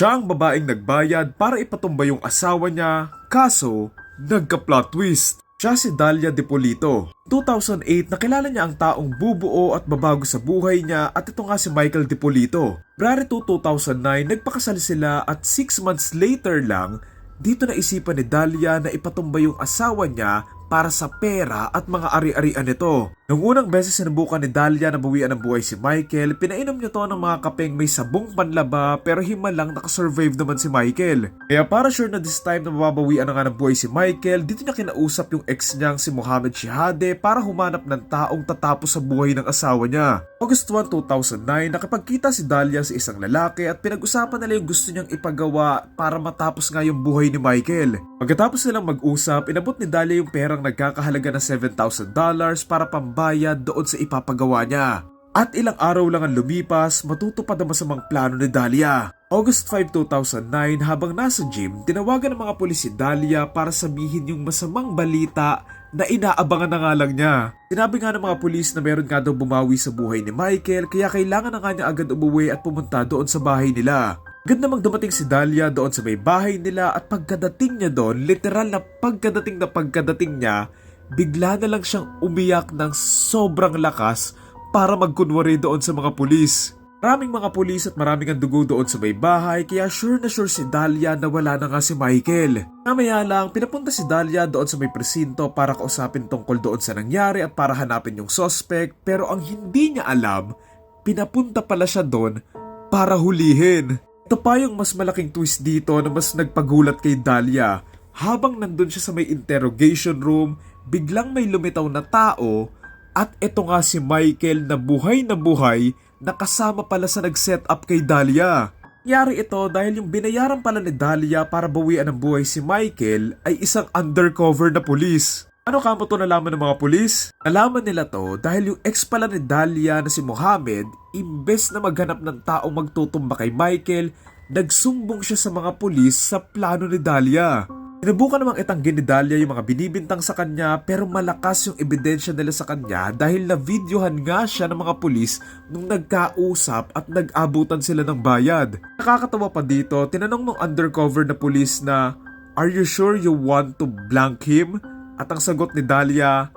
Siya ang babaeng nagbayad para ipatumba yung asawa niya, kaso nagka-plot twist. Siya si Dalia Depolito. 2008 nakilala niya ang taong bubuo at babago sa buhay niya at ito nga si Michael Depolito. February 2, 2009 nagpakasal sila at 6 months later lang dito naisipan ni Dalia na ipatumba yung asawa niya para sa pera at mga ari-arian nito. Nung unang beses sinubukan ni Dalia na bawian ng buhay si Michael, pinainom niya to ng mga kapeng may sabong panlaba pero himalang nakasurvive naman si Michael. Kaya para sure na this time na mababawian na nga ng buhay si Michael, dito niya kinausap yung ex niyang si Mohamed Shihade para humanap ng taong tatapos sa buhay ng asawa niya. August 1, 2009, nakapagkita si Dalia sa isang lalaki at pinag-usapan nila yung gusto niyang ipagawa para matapos nga yung buhay ni Michael. Pagkatapos nilang mag-usap, inabot ni Dalia yung perang nagkakahalaga ng $7,000 para pambayad doon sa ipapagawa niya. At ilang araw lang ang lumipas, matutupad ang masamang plano ni Dalia. August 5, 2009, habang nasa gym, tinawagan ng mga pulis si Dalia para sabihin yung masamang balita na inaabangan na nga lang niya. Sinabi nga ng mga pulis na meron nga daw bumawi sa buhay ni Michael kaya kailangan na nga niya agad umuwi at pumunta doon sa bahay nila. Agad namang dumating si Dalia doon sa may bahay nila at pagkadating niya doon, literal na pagkadating na pagkadating niya, bigla na lang siyang umiyak ng sobrang lakas para magkunwari doon sa mga pulis. Maraming mga pulis at maraming ang dugo doon sa may bahay kaya sure na sure si Dalia na wala na nga si Michael. Mamaya lang, pinapunta si Dalia doon sa may presinto para kausapin tungkol doon sa nangyari at para hanapin yung suspect pero ang hindi niya alam, pinapunta pala siya doon para hulihin. Ito pa yung mas malaking twist dito na mas nagpagulat kay Dalia. Habang nandun siya sa may interrogation room, biglang may lumitaw na tao at ito nga si Michael na buhay na buhay na kasama pala sa nag-set up kay Dalia. Yari ito dahil yung binayaran pala ni Dalia para bawian ng buhay si Michael ay isang undercover na pulis. Ano kamo to nalaman ng mga pulis? Nalaman nila to dahil yung ex pala ni Dalia na si Mohammed, imbes na maghanap ng taong magtutumba kay Michael, nagsumbong siya sa mga pulis sa plano ni Dalia. Sinubukan namang itanggi ni Dalia yung mga binibintang sa kanya pero malakas yung ebidensya nila sa kanya dahil na-videohan nga siya ng mga pulis nung nagkausap at nag-abutan sila ng bayad. Nakakatawa pa dito, tinanong ng undercover na pulis na, Are you sure you want to blank him? At ang sagot ni Dalia,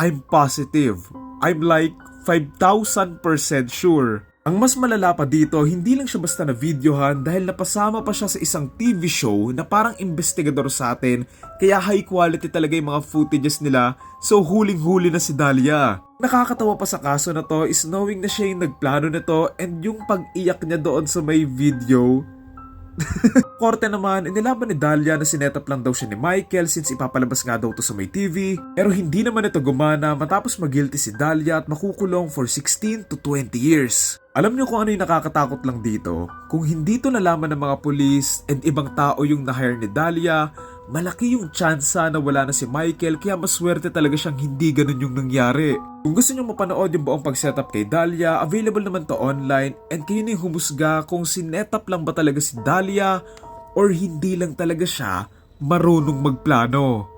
I'm positive. I'm like 5,000% sure. Ang mas malala pa dito, hindi lang siya basta na videohan dahil napasama pa siya sa isang TV show na parang investigador sa atin kaya high quality talaga yung mga footages nila so huling-huli na si Dalia. Nakakatawa pa sa kaso na to is knowing na siya yung nagplano nito and yung pag-iyak niya doon sa may video Korte naman, inilaban ni Dalia na sinetap lang daw siya ni Michael since ipapalabas nga daw to sa may TV. Pero hindi naman ito gumana matapos mag-guilty si Dalia at makukulong for 16 to 20 years. Alam niyo kung ano yung nakakatakot lang dito? Kung hindi to nalaman ng mga pulis and ibang tao yung na-hire ni Dalia, malaki yung tsansa na wala na si Michael kaya maswerte talaga siyang hindi ganun yung nangyari. Kung gusto niyo mapanood yung buong pag-setup kay Dalia, available naman to online and kayo na humusga kung sinetup lang ba talaga si Dalia or hindi lang talaga siya marunong magplano.